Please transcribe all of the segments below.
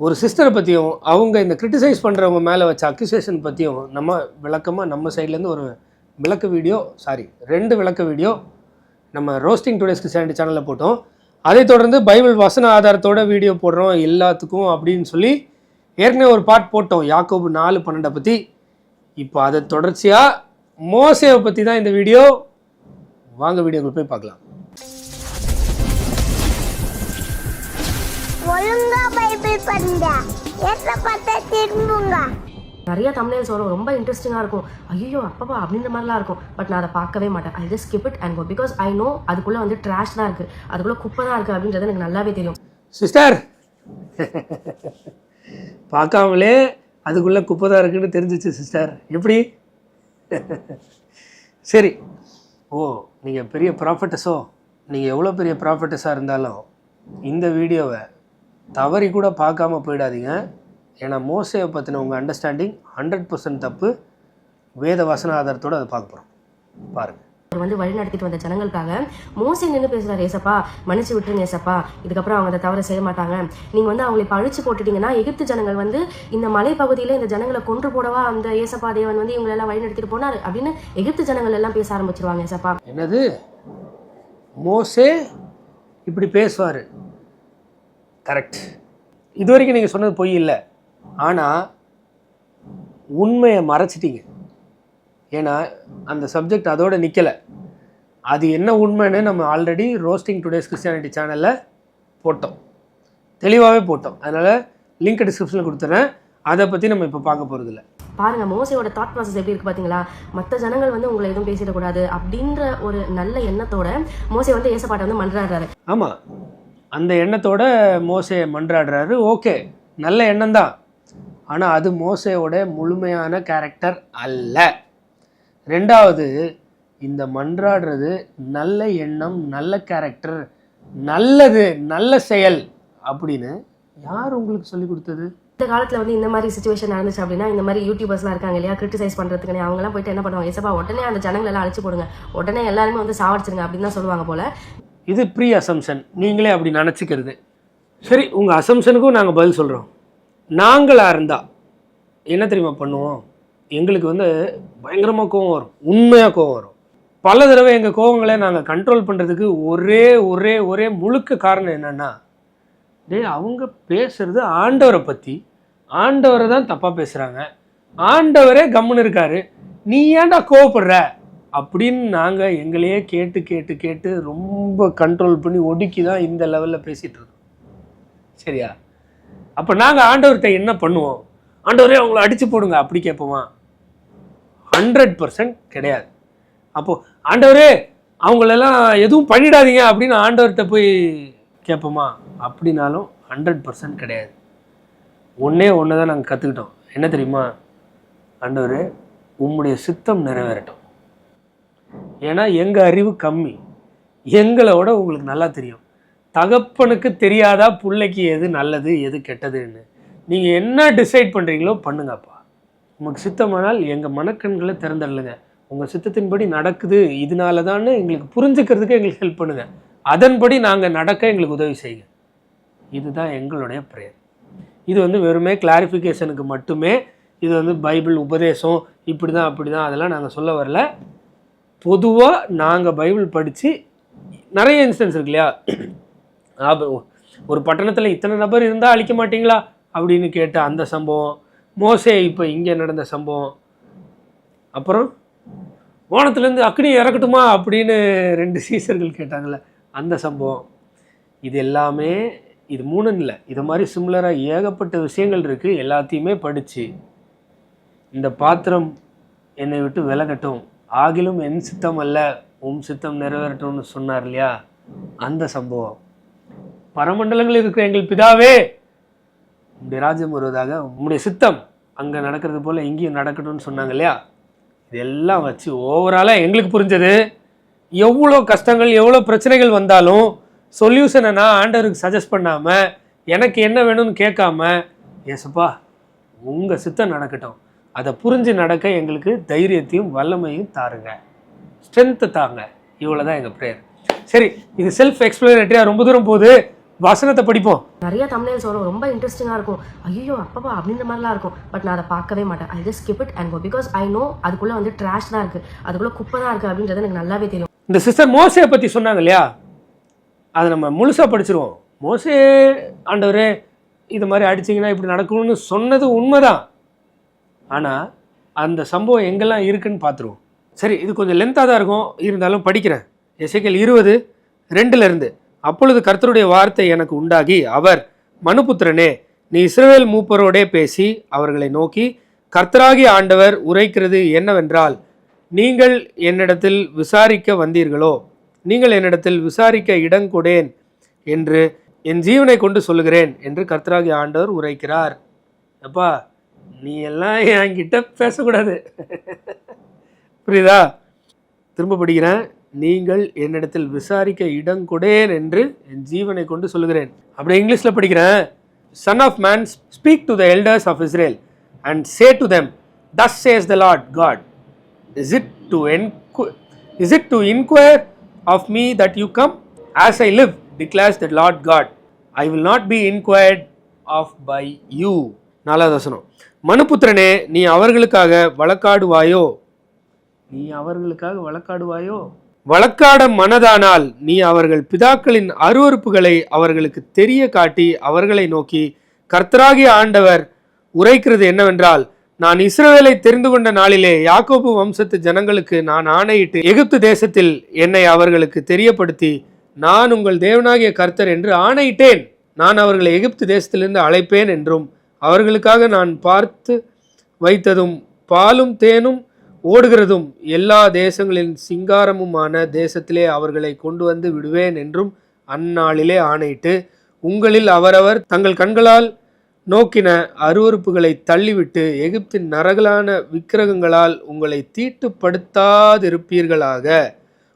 ஒரு சிஸ்டரை பற்றியும் அவங்க இந்த கிரிட்டிசைஸ் பண்ணுறவங்க மேலே வச்ச அக்யூசேஷன் பற்றியும் நம்ம விளக்கமாக நம்ம சைட்லேருந்து ஒரு விளக்க வீடியோ சாரி ரெண்டு விளக்க வீடியோ நம்ம ரோஸ்டிங் டுடேஸ் கிறிஸ்டியானிட்டி சேனலில் போட்டோம். அதை தொடர்ந்து பைபிள் வசன ஆதாரத்தோட வீடியோ போடுறோம் எல்லாத்துக்கும் அப்படின்னு சொல்லி ஏற்கனவே ஒரு பார்ட் போட்டோம். யாக்கோபு நாலு பன்னெண்டை பற்றி இப்போ அதை தொடர்ச்சியாக மோசேவை பற்றி தான் இந்த வீடியோ வாங்க வீடியோக்குள்ள போய் பார்க்கலாம். ஒழுங்கா பைபிள் பண்ணுங்க எத்த பார்த்தா திரும்புங்க. நிறைய தமிழ்ஸ் வரும். ரொம்ப இன்ட்ரெஸ்டிங்காக இருக்கும். ஐயோ அப்பப்பா அப்படின்ற மாதிரிலாம் இருக்கும். பட் நான் அதை பார்க்கவே மாட்டேன். I just skip it and go. Because I know அதுக்குள்ளே வந்து ட்ராஷ் தான் இருக்குது அதுக்குள்ளே குப்பை தான் இருக்குது அப்படின்றது எனக்கு நல்லாவே தெரியும். சிஸ்டர் பார்க்காமலே அதுக்குள்ளே குப்பை தான் இருக்குன்னு தெரிஞ்சிச்சு சிஸ்டர் எப்படி? சரி. ஓ நீங்கள் பெரிய ப்ராஃபிட்டஸோ நீங்கள் எவ்வளோ பெரிய ப்ராஃபிட்டஸாக இருந்தாலும் இந்த வீடியோவை தவறி கூட பார்க்காம போயிடாதீங்க. ஏன்னா மோசையை பற்றின உங்கள் அண்டர்ஸ்டாண்டிங் ஹண்ட்ரட் பர்சன்ட் தப்பு. வேத வசன ஆதாரத்தோடு அதை பார்க்க போகிறோம் பாருங்கள் அவர் வந்து வழி நடத்திட்டு வந்த ஜனங்களுக்காக மோசி நின்று பேசுறாரு ஏசப்பா. மன்னிச்சு விட்டுருங்க ஏசப்பா. இதுக்கப்புறம் அவங்க அதை தவறு செய்ய மாட்டாங்க. நீங்க வந்து அவங்களை இப்ப அழிச்சு போட்டுட்டீங்கன்னா எகிப்து ஜனங்கள் வந்து இந்த மலைப்பகுதியில இந்த ஜனங்களை கொன்று போடவா அந்த ஏசப்பா தேவன் வந்து இவங்களை எல்லாம் வழி நடத்திட்டு போனாரு அப்படின்னு எகிப்து ஜனங்கள் எல்லாம் பேச ஆரம்பிச்சிருவாங்க ஏசப்பா. என்னது? மோசே இப்படி பேசுவார். கரெக்ட் இது வரைக்கும் நீங்கள் சொன்னது பொய் இல்லை. ஆனால் உண்மையை மறைச்சிட்டீங்க. ஏன்னா அந்த சப்ஜெக்ட் அதோட நிற்கலை அது என்ன உண்மைன்னு நம்ம ஆல்ரெடி ரோஸ்டிங் டுடேஸ் கிறிஸ்டியானிட்டி சேனலில் போட்டோம். தெளிவாகவே போட்டோம். அதனால் லிங்க் டிஸ்கிரிப்ஷனில் கொடுத்துறேன். அதை பற்றி நம்ம இப்போ பார்க்க போகிறதில்ல பாருங்க மோசையோட தாட் ப்ராசஸ் எப்படி இருக்கு பாத்தீங்களா? மற்ற ஜனங்கள் வந்து உங்களை எதுவும் பேசிடக்கூடாது அப்படின்ற ஒரு நல்ல எண்ணத்தோட மோசை வந்து ஏசப்பாட்டை வந்து மன்றாடுறாரு. ஆமாம் அந்த எண்ணத்தோட மோசையை மன்றாடுறாரு. ஓகே நல்ல எண்ணம் தான் ஆனால் அது மோசையோட முழுமையான கேரக்டர் அல்ல. ரெண்டாவது இந்த மன்றாடுறது நல்ல எண்ணம் நல்ல கேரக்டர் நல்லது நல்ல செயல் அப்படின்னு யார் உங்களுக்கு சொல்லி கொடுத்தது? இந்த காலத்துல வந்து இந்த மாதிரி சுச்சுவேஷன் நடந்துச்சு அப்படின்னா இந்த மாதிரி யூடியூபர்ஸ்லாம் இருக்காங்க இல்லையா கிரிட்டிசைஸ் பண்றதுக்கு அவங்க எல்லாம் போயிட்டு என்ன பண்ணுவாங்க ஏசப்பா உடனே அந்த ஜனங்களெல்லாம் எல்லாம் போடுங்க. உடனே எல்லாருமே வந்து சாவடிச்சிருங்க அப்படின்னு தான் சொல்லுவாங்க போல. இது ப்ரீ அசம்ஷன் நீங்களே அப்படி நினச்சிக்கிறது. சரி உங்கள் அசம்ஷனுக்கும் நாங்கள் பதில் சொல்கிறோம் நாங்களாக இருந்தால் என்ன தெரியுமா பண்ணுவோம்? எங்களுக்கு வந்து பயங்கரமாக கோவம் வரும். உண்மையாக கோவம் வரும். பல தடவை எங்கள் கோவங்களை நாங்கள் கண்ட்ரோல் பண்ணுறதுக்கு ஒரே ஒரே ஒரே முழுக்க காரணம் என்னென்னா டேய் அவங்க பேசுகிறது ஆண்டவரை பற்றி ஆண்டவரை தான் தப்பாக பேசுகிறாங்க ஆண்டவரே கம்முன்னு இருக்காரு. நீ ஏன்டா கோவப்படுற? அப்படின்னு நாங்கள் எங்களையே கேட்டு கேட்டு கேட்டு ரொம்ப கண்ட்ரோல் பண்ணி ஒடுக்கி தான் இந்த லெவலில் பேசிகிட்டு இருக்கோம். சரியா? அப்போ நாங்கள் ஆண்டவர்கிட்ட என்ன பண்ணுவோம்? ஆண்டவரே அவங்கள அடித்து போடுங்க அப்படி கேட்போமா? ஹண்ட்ரட் பர்சன்ட் கிடையாது. அப்போது ஆண்டவரே அவங்களெல்லாம் எதுவும் பண்ணிடாதீங்க அப்படின்னு ஆண்டவர்கிட்ட போய் கேட்போமா? அப்படின்னாலும் ஹண்ட்ரட் பர்சன்ட் கிடையாது. ஒன்றே ஒன்று தான் நாங்கள் கற்றுக்கிட்டோம் என்ன தெரியுமா? ஆண்டவர் உம்முடைய சித்தம் நிறைவேறட்டும். ஏன்னா எங்கள் அறிவு கம்மி. எங்களோட உங்களுக்கு நல்லா தெரியும். தகப்பனுக்கு தெரியாதா பிள்ளைக்கு எது நல்லது எது கெட்டதுன்னு. நீங்கள் என்ன டிசைட் பண்ணுறீங்களோ பண்ணுங்கப்பா. உங்களுக்கு சித்தமானால் எங்கள் மனக்கண்களை திறந்துடலுங்க உங்கள் சித்தத்தின்படி நடக்குது இதனால தான் எங்களுக்கு புரிஞ்சுக்கிறதுக்கு எங்களுக்கு ஹெல்ப் பண்ணுங்கள் அதன்படி நாங்கள் நடக்க எங்களுக்கு உதவி செய்யுங்க. இதுதான் எங்களுடைய ப்ரேயர் இது வந்து வெறுமே கிளாரிஃபிகேஷனுக்கு மட்டுமே. இது வந்து பைபிள் உபதேசம் இப்படி தான் அப்படி தான் அதெல்லாம் நாங்கள் சொல்ல வரல. பொதுவாக நாங்கள் பைபிள் படித்து நிறைய இன்ஸ்டன்ஸ் இருக்கு இல்லையா? ஒரு பட்டணத்தில் இத்தனை நபர் இருந்தால் அழிக்க மாட்டீங்களா? அப்படின்னு கேட்ட அந்த சம்பவம் மோசே இப்போ இங்கே நடந்த சம்பவம். அப்புறம் வானத்துலேருந்து அக்னி இறக்கட்டுமா? அப்படின்னு ரெண்டு சீசர்கள் கேட்டாங்கள்ல அந்த சம்பவம். இது எல்லாமே இது மூணுன்னு இல்லை இது மாதிரி சிம்லராக ஏகப்பட்ட விஷயங்கள் இருக்குது எல்லாத்தையுமே படித்து இந்த பாத்திரம் என்னை விட்டு விலகட்டும். ஆகிலும் என் சித்தம் அல்ல உம் சித்தம் நிறைவேறட்டும்னு சொன்னார் இல்லையா? அந்த சம்பவம். பரமண்டலங்களில் இருக்கிற எங்கள் பிதாவே உம்முடைய ராஜ்யம் வருவதாக உங்களுடைய சித்தம் அங்கே நடக்கிறது போல் இங்கேயும் நடக்கணும்னு சொன்னாங்க இல்லையா? இதெல்லாம் வச்சு ஓவராலாக எங்களுக்கு புரிஞ்சது. எவ்வளோ கஷ்டங்கள் எவ்வளோ பிரச்சனைகள் வந்தாலும் சொல்யூஷனை நான் ஆண்டவருக்கு சஜஸ்ட் பண்ணாமல் எனக்கு என்ன வேணும்னு கேட்காம ஏசப்பா உங்கள் சித்தம் நடக்கட்டும். அதை புரிஞ்சு நடக்க எங்களுக்கு தைரியத்தையும் வல்லமையும் தாருங்க. ஸ்ட்ரென்த்து தாங்க. இவ்வளோ தான் எங்கள் ப்ரேயர் சரி இது செல்ஃப் எக்ஸ்பிளனேட்டரியாக ரொம்ப தூரம் போகுது. வசனத்தை படிப்போம். நிறைய தமிழ்ஸ் வரும். ரொம்ப இன்ட்ரெஸ்டிங்காக இருக்கும். ஐயோ அப்பப்பா அப்படின்ற மாதிரிலாம் இருக்கும். பட் நான் அதை பார்க்கவே மாட்டேன். I just skip it and go. Because I know அதுக்குள்ளே வந்து ட்ராஷ் தான் இருக்குது அதுக்குள்ளே குப்பை தான் இருக்குது அப்படின்றது எனக்கு நல்லாவே தெரியும். இந்த சிஸ்டர் மோசையை பற்றி சொன்னாங்க இல்லையா? அதை நம்ம முழுசாக படிச்சிருவோம். மோசே ஆண்டவரே இது மாதிரி அடிச்சிங்கன்னா இப்படி நடக்கும்னு சொன்னது உண்மைதான். ஆனால் அந்த சம்பவம் எங்கெல்லாம் இருக்குன்னு பார்த்துருவோம். சரி இது கொஞ்சம் லென்த்தாக தான் இருக்கும். இருந்தாலும் படிக்கிறேன். எசைக்கல் இருபது ரெண்டுலேருந்து அப்பொழுது கர்த்தருடைய வார்த்தை எனக்கு உண்டாகி அவர் மனுபுத்திரனே நீ இஸ்ரவேல் மூப்பரோடே பேசி அவர்களை நோக்கி கர்த்தராகி ஆண்டவர் உரைக்கிறது என்னவென்றால் நீங்கள் என்னிடத்தில் விசாரிக்க வந்தீர்களோ? நீங்கள் என்னிடத்தில் விசாரிக்க இடங்கொடேன் என்று என் ஜீவனை கொண்டு சொல்லுகிறேன் என்று கர்த்தராகி ஆண்டவர் உரைக்கிறார். அப்பா நீ எல்லாம் என்கிட்ட பேசக்கூடாது. புரியுதா? திரும்ப படிக்கிறேன். நீங்கள் என்னிடத்தில் விசாரிக்க இடம் கொடேன் என்று என் ஜீவனை கொண்டு சொல்லுகிறேன். அப்படி இங்கிலீஷில் படிக்கிறேன். Son of man speak to the elders of Israel and say to them thus says the Lord God is it to enqu is it to inquire of me that you come as I live declares the Lord God I will not be inquired of by you நாலாவது வசனம் மனுபுத்திரனே நீ அவர்களுக்காக வழக்காடுவாயோ? நீ அவர்களுக்காக வழக்காடுவாயோ? வழக்காட மனதானால் நீ அவர்கள் பிதாக்களின் அருவருப்புகளை அவர்களுக்கு தெரிய காட்டி அவர்களை நோக்கி கர்த்தராகிய ஆண்டவர் உரைக்கிறது என்னவென்றால் நான் இஸ்ரவேலை தெரிந்து கொண்ட நாளிலே யாக்கோபு வம்சத்து ஜனங்களுக்கு நான் ஆணையிட்டு எகிப்து தேசத்தில் என்னை அவர்களுக்கு தெரியப்படுத்தி நான் உங்கள் தேவனாகிய கர்த்தர் என்று ஆணையிட்டேன். நான் அவர்களை எகிப்து தேசத்திலிருந்து அழைப்பேன் என்றும் அவர்களுக்காக நான் பார்த்து வைத்ததும் பாலும் தேனும் ஓடுகிறதும் எல்லா தேசங்களின் சிங்காரமுமான தேசத்திலே அவர்களை கொண்டு வந்து விடுவேன் என்றும் அந்நாளிலே ஆணையிட்டு உங்களில் அவரவர் தங்கள் கண்களால் நோக்கின அருவருப்புகளை தள்ளிவிட்டு எகிப்தின் நரகலான விக்கிரகங்களால் உங்களை தீட்டுப்படுத்தாதிருப்பீர்களாக.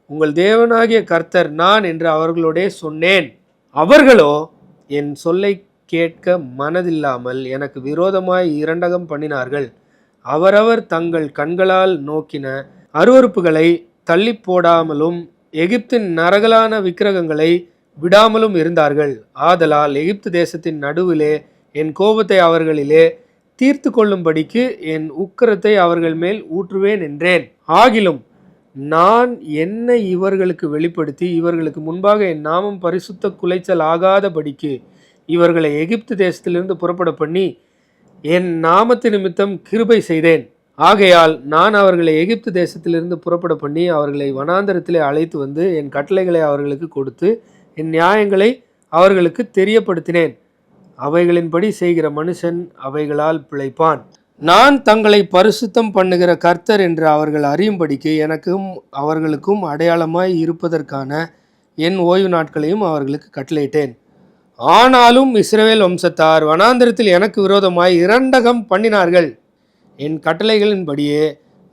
உங்கள் தேவனாகிய கர்த்தர் நான் என்று அவர்களோடே சொன்னேன். அவர்களோ என் சொல்லை கேட்க மனதில்லாமல் எனக்கு விரோதமாய் இரண்டகம் பண்ணினார்கள். அவரவர் தங்கள் கண்களால் நோக்கின அருவருப்புகளை தள்ளி போடாமலும் எகிப்தின் நரகலான விக்கிரகங்களை விடாமலும் இருந்தார்கள். ஆதலால் எகிப்து தேசத்தின் நடுவிலே என் கோபத்தை அவர்களிலே தீர்த்து கொள்ளும்படிக்கு என் உக்கிரத்தை அவர்கள் மேல் ஊற்றுவேன் என்றேன். ஆகிலும் நான் என்னை இவர்களுக்கு வெளிப்படுத்தி இவர்களுக்கு முன்பாக என் நாமம் பரிசுத்த குலைச்சல் ஆகாதபடிக்கு இவர்களை எகிப்து தேசத்திலிருந்து புறப்பட பண்ணி என் நாமத்து நிமித்தம் கிருபை செய்தேன். ஆகையால் நான் அவர்களை எகிப்து தேசத்திலிருந்து புறப்பட பண்ணி அவர்களை வனாந்தரத்திலே அழைத்து வந்து என் கட்டளைகளை அவர்களுக்கு கொடுத்து என் நியாயங்களை அவர்களுக்கு தெரியப்படுத்தினேன். அவைகளின்படி செய்கிற மனுஷன் அவைகளால் பிழைப்பான். நான் தங்களை பரிசுத்தம் பண்ணுகிற கர்த்தர் என்று அவர்கள் அறியும்படிக்கு எனக்கும் அவர்களுக்கும் அடையாளமாய் இருப்பதற்கான என் ஓய்வு நாட்களையும் அவர்களுக்கு கட்டளையிட்டேன். ஆனாலும் இஸ்ரவேல் வம்சத்தார் வனாந்திரத்தில் எனக்கு விரோதமாய் இரண்டகம் பண்ணினார்கள். என் கட்டளைகளின்படியே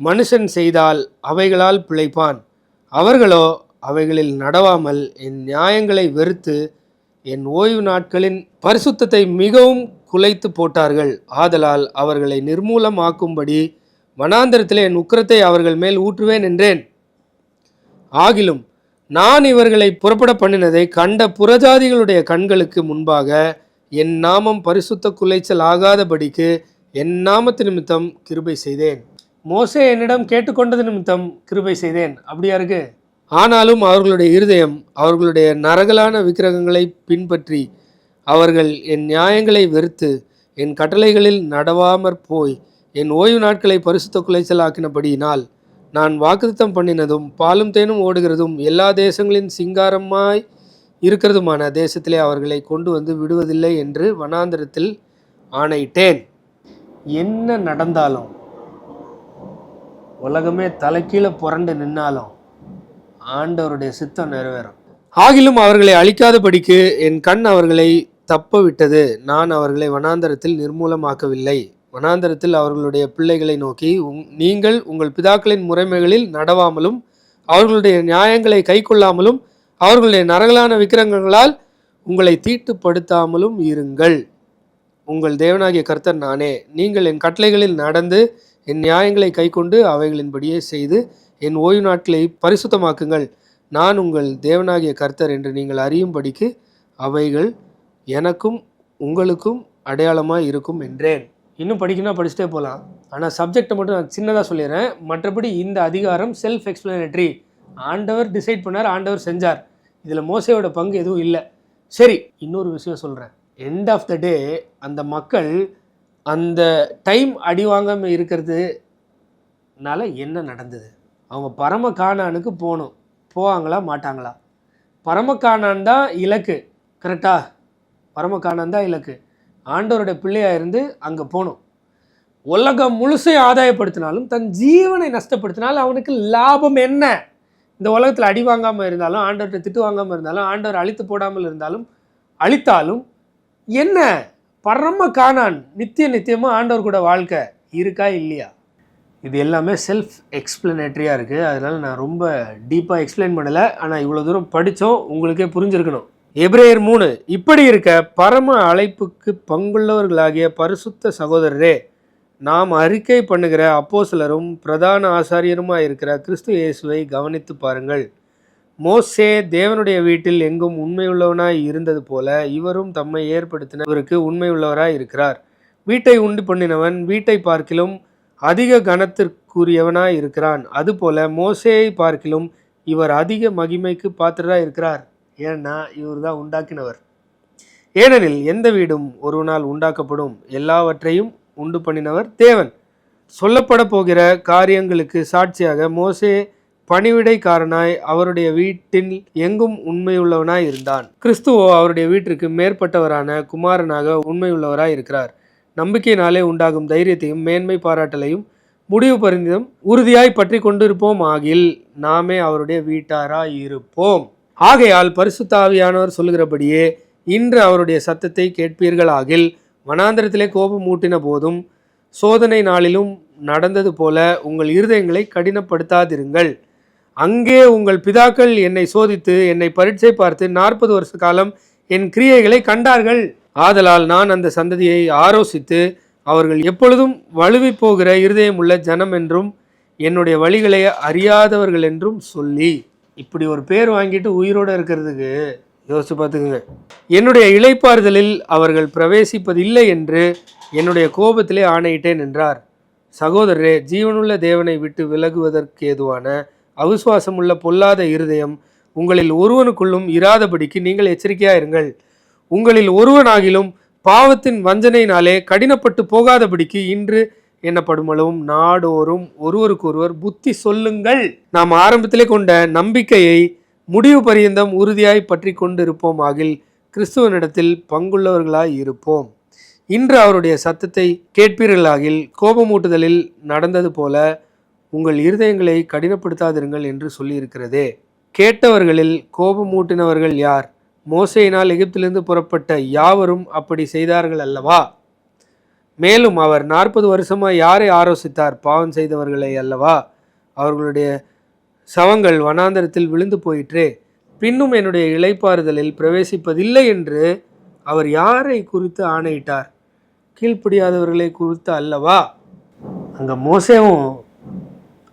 மனுஷன் செய்தால் அவைகளால் பிழைப்பான். அவர்களோ அவைகளில் நடவாமல் என் நியாயங்களை வெறுத்து என் ஓய்வு நாட்களின் பரிசுத்தத்தை மிகவும் குலைத்து போட்டார்கள். ஆதலால் அவர்களை நிர்மூலமாக்கும்படி வனாந்திரத்தில் என் உக்கிரத்தை அவர்கள் மேல் ஊற்றுவேன் என்றேன். ஆகிலும் நான் இவர்களை புறப்பட பண்ணினதை கண்ட புறஜாதிகளுடைய கண்களுக்கு முன்பாக என் நாமம் பரிசுத்த குலைச்சல் ஆகாதபடிக்கு என் நாமத்து நிமித்தம் கிருபை செய்தேன். மோசே என்னிடம் கேட்டுக்கொண்டது நிமித்தம் கிருபை செய்தேன். அப்படியா இருக்கு? ஆனாலும் அவர்களுடைய இருதயம் அவர்களுடைய நரகலான விக்கிரகங்களை பின்பற்றி அவர்கள் என் நியாயங்களை வெறுத்து என் கட்டளைகளில் நடவாமற் போய் என் ஓய்வு நாட்களை பரிசுத்த குலைச்சல் ஆக்கினபடியினால் நான் வாக்குத்தம் பண்ணினதும் பாலும் தேனும் ஓடுகிறதும் எல்லா தேசங்களின் சிங்காரமாய் இருக்கிறதுமான தேசத்திலே அவர்களை கொண்டு வந்து விடுவதில்லை என்று வனாந்திரத்தில் ஆணையிட்டேன். என்ன நடந்தாலும் உலகமே தலைக்கீழே புரண்டு நின்னாலும் ஆண்டவருடைய சித்தம் நிறைவேறும். ஆகிலும் அவர்களை அழிக்காதபடிக்கு என் கண் அவர்களை தப்ப விட்டது. நான் அவர்களை வனாந்தரத்தில் நிர்மூலமாக்கவில்லை. வனாந்தரத்தில் அவர்களுடைய பிள்ளைகளை நோக்கி உங்- நீங்கள் உங்கள் பிதாக்களின் முறைமைகளில் நடவாமலும் அவர்களுடைய நியாயங்களை கைக்கொள்ளாமலும் அவர்களுடைய நரகலான விக்கிரகங்களால் உங்களை தீட்டுப்படுத்தாமலும் இருங்கள். உங்கள் தேவனாகிய கர்த்தர் நானே. நீங்கள் என் கட்டளைகளில் நடந்து என் நியாயங்களை கைக்கொண்டு அவைகளின்படியே செய்து என் ஓய்வு நாட்களை பரிசுத்தமாக்குங்கள். நான் உங்கள் தேவனாகிய கர்த்தர் என்று நீங்கள் அறியும்படிக்கு அவைகள் எனக்கும் உங்களுக்கும் அடையாளமாக இருக்கும் என்றேன். இன்னும் படிக்கணும்னா படிச்சுட்டே போகலாம். ஆனால் சப்ஜெக்டை மட்டும் நான் சின்னதாக சொல்லிடுறேன். மற்றபடி இந்த அதிகாரம் செல்ஃப் எக்ஸ்பிளனேட்டரி ஆண்டவர் டிசைட் பண்ணார் ஆண்டவர் செஞ்சார். இதில் மோசையோட பங்கு எதுவும் இல்லை. சரி இன்னொரு விஷயம் சொல்கிறேன் எண்ட் ஆஃப் த டே அந்த மக்கள் அந்த டைம் அடி வாங்காமல் இருக்கிறதுனால என்ன நடந்தது? அவங்க பரம காணானுக்கு போகணும். போவாங்களா மாட்டாங்களா? பரம காணான் தான் இலக்கு. கரெக்டா பரம காணான் தான் இலக்கு. ஆண்டவருடைய பிள்ளையாக இருந்து அங்கே போகணும் உலகம் முழுசை ஆதாயப்படுத்தினாலும் தன் ஜீவனை நஷ்டப்படுத்தினாலும் அவனுக்கு லாபம் என்ன? இந்த உலகத்தில் அடி வாங்காமல் இருந்தாலும் ஆண்டவர்கிட்ட திட்டு வாங்காமல் இருந்தாலும் ஆண்டவர் அழித்து போடாமல் இருந்தாலும் அழித்தாலும் என்ன? பரம காணான் நித்திய நித்தியமாக ஆண்டவர் கூட வாழ்க்கை இருக்கா இல்லையா? இது எல்லாமே செல்ஃப் எக்ஸ்பிளனேட்ரியாக இருக்குது அதனால் நான் ரொம்ப டீப்பாக எக்ஸ்பிளைன் பண்ணலை. ஆனால் இவ்வளோ தூரம் படித்தோம் உங்களுக்கே புரிஞ்சிருக்கணும். எபிரேயர் மூணு இப்படி இருக்க பரம அழைப்புக்கு பங்குள்ளவர்களாகிய பரிசுத்த சகோதரரே நாம் அறிக்கை பண்ணுகிற அப்போசலரும் பிரதான ஆசாரியருமாக இருக்கிற கிறிஸ்து இயேசுவை கவனித்து பாருங்கள். மோசே தேவனுடைய வீட்டில் எங்கும் உண்மையுள்ளவனாய் இருந்தது போல இவரும் தம்மை ஏற்படுத்தினவருக்கு உண்மையுள்ளவராய் இருக்கிறார். வீட்டை உண்டு பண்ணினவன் வீட்டை பார்க்கிலும் அதிக கனத்திற்குரியவனாய் இருக்கிறான். அதுபோல மோசேயை பார்க்கிலும் இவர் அதிக மகிமைக்கு பாத்திரராய் இருக்கிறார். ஏன்னா இவர் தான் உண்டாக்கினவர். ஏனெனில் எந்த வீடும் ஒருவனால் உண்டாக்கப்படும் எல்லாவற்றையும் உண்டு பண்ணினவர் தேவன். சொல்லப்பட போகிற காரியங்களுக்கு சாட்சியாக மோசே பணிவிடைக்காரனாய் அவருடைய வீட்டில் எங்கும் உண்மையுள்ளவனாய் இருந்தான். கிறிஸ்துவோ அவருடைய வீட்டிற்கு மேற்பட்டவரான குமாரனாக உண்மையுள்ளவராய் இருக்கிறார். நம்பிக்கையினாலே உண்டாகும் தைரியத்தையும் மேன்மை பாராட்டலையும் முடிவு பரிந்தும் உறுதியாய் பற்றி கொண்டிருப்போம் ஆகில் நாமே அவருடைய வீட்டாராய் இருப்போம். ஆகையால் பரிசுத்தாவியானவர் சொல்லுகிறபடியே இன்று அவருடைய சத்தத்தை கேட்பீர்களாகில் வனாந்திரத்திலே கோபம் மூட்டின போதும் சோதனை நாளிலும் நடந்தது போல உங்கள் இருதயங்களை கடினப்படுத்தாதிருங்கள். அங்கே உங்கள் பிதாக்கள் என்னை சோதித்து என்னை பரீட்சை பார்த்து நாற்பது வருஷ காலம் என் கிரியைகளை கண்டார்கள். ஆதலால் நான் அந்த சந்ததியை ஆரோசித்து அவர்கள் எப்பொழுதும் வலுவி போகிற இருதயம் உள்ள ஜனம் என்றும் என்னுடைய வழிகளை அறியாதவர்கள் என்றும் சொல்லி. இப்படி ஒரு பேர் வாங்கிட்டு உயிரோடு இருக்கிறதுக்கு யோசித்து பார்த்துக்குங்க. என்னுடைய இழைப்பாறுதலில் அவர்கள் பிரவேசிப்பதில்லை என்று என்னுடைய கோபத்திலே ஆணையிட்டேன் என்றார். சகோதரரே ஜீவனுள்ள தேவனை விட்டு விலகுவதற்கு ஏதுவான அவிசுவாசமுள்ள பொல்லாத இருதயம் உங்களில் ஒருவனுக்குள்ளும் இராதபடிக்கு நீங்கள் எச்சரிக்கையாக இருங்கள் உங்களில் ஒருவனாகிலும் பாவத்தின் வஞ்சனையினாலே கடினப்பட்டு போகாதபடிக்கு இன்று என்னப்படுமளவும் நாடோறும் ஒருவருக்கொருவர் புத்தி சொல்லுங்கள். நாம் ஆரம்பத்திலே கொண்ட நம்பிக்கையை முடிவு பரியந்தம் உறுதியாய் பற்றி கொண்டிருப்போம் ஆகில் கிறிஸ்துவனிடத்தில் பங்குள்ளவர்களாய் இருப்போம். இன்று அவருடைய சத்தத்தை கேட்பீர்களாகில் கோபமூட்டுதலில் நடந்தது போல உங்கள் இருதயங்களை கடினப்படுத்தாதிருங்கள் என்று சொல்லியிருக்கிறதே. கேட்டவர்களில் கோபமூட்டினவர்கள் யார்? மோசையினால் எகிப்திலிருந்து புறப்பட்ட யாவரும் அப்படி செய்தார்கள் அல்லவா? மேலும் அவர் நாற்பது வருஷமாக யாரை ஆரோசித்தார்? பாவம் செய்தவர்களை அல்லவா? அவர்களுடைய சவங்கள் வனாந்தரத்தில் விழுந்து போயிற்றே. பின்னும் என்னுடைய இளைப்பாறுதலில் பிரவேசிப்பதில்லை என்று அவர் யாரை குறித்து ஆணையிட்டார்? கீழ்ப்படியாதவர்களை குறித்து அல்லவா? அங்கே மோசேவும்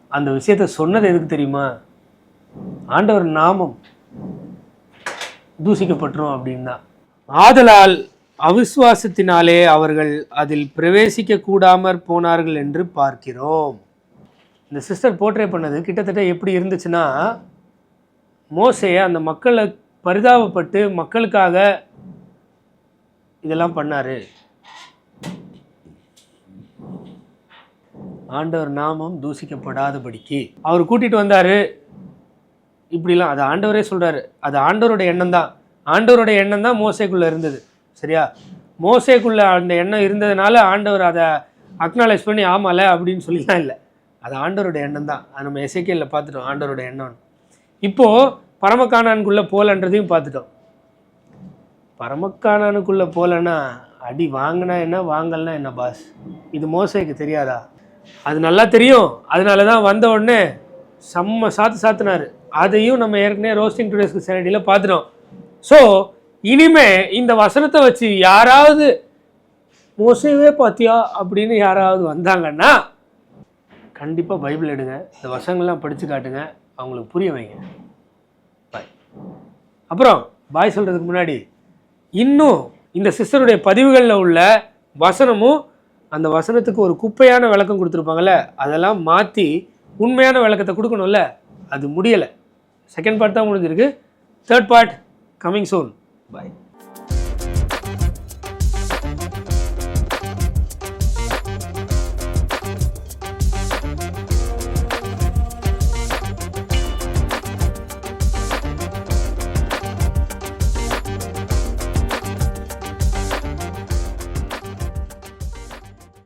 அந்த விஷயத்த சொன்னது எதுக்கு தெரியுமா? ஆண்டவர் நாமம் தூசிக்கப்பட்டுரும் அப்படின்னா. ஆதலால் அவிசுவாசத்தினாலே அவர்கள் அதில் பிரவேசிக்க கூடாமற் போனார்கள் என்று பார்க்கிறோம். இந்த சிஸ்டர் போர்ட்ரே பண்ணது கிட்டத்தட்ட எப்படி இருந்துச்சுன்னா மோசே அந்த மக்களை பரிதாபப்பட்டு மக்களுக்காக இதெல்லாம் பண்ணார். ஆண்டவர் நாமம் தூசிக்கப்படாதபடிக்கு. அவர் கூட்டிகிட்டு வந்தார். இப்படிலாம் அது ஆண்டவரே சொல்கிறாரு அது ஆண்டவருடைய எண்ணம் தான் ஆண்டவருடைய எண்ணம் தான் மோசைக்குள்ளே இருந்தது. சரியா? மோசேக்குள்ள அந்த எண்ணம் இருந்ததுனால ஆண்டவர் அதை அக்னாலேஜ் பண்ணி ஆமால அப்படின்னு சொல்லிலாம் இல்லை. அது ஆண்டவருடைய எண்ணம் தான். அது நம்ம இசைக்கையில் பார்த்துட்டோம் ஆண்டவருடைய எண்ணம் இப்போ பரமக்கானானுக்குள்ளே போலன்றதையும் பார்த்துட்டோம். பரமக்கானானுக்குள்ளே போலன்னா அடி வாங்கினா என்ன வாங்கலனா என்ன பாஸ் இது மோசைக்கு தெரியாதா? அது நல்லா தெரியும். அதனால தான் வந்த உடனே செம்ம சாத்து சாத்துனாரு. அதையும் நம்ம ஏற்கனவே ரோஸ்டிங் டுடேஸ்க்கு சேனடியில் பார்த்துட்டோம். ஸோ இனிமே இந்த வசனத்தை வச்சு யாராவது மோசவே பார்த்தியா அப்படின்னு யாராவது வந்தாங்கன்னா கண்டிப்பாக பைபிள் எடுங்க. இந்த வசங்கள்லாம் படித்து காட்டுங்க. அவங்களுக்கு புரிய வைங்க. பாய் அப்புறம் பாய் சொல்கிறதுக்கு முன்னாடி இன்னும் இந்த சிஸ்டருடைய பதிவுகளில் உள்ள வசனமும் அந்த வசனத்துக்கு ஒரு குப்பையான விளக்கம் கொடுத்துருப்பாங்கல்ல அதெல்லாம் மாற்றி உண்மையான விளக்கத்தை கொடுக்கணும்ல அது முடியலை. செகண்ட் பார்ட் தான் முடிஞ்சிருக்கு. Third part coming soon boy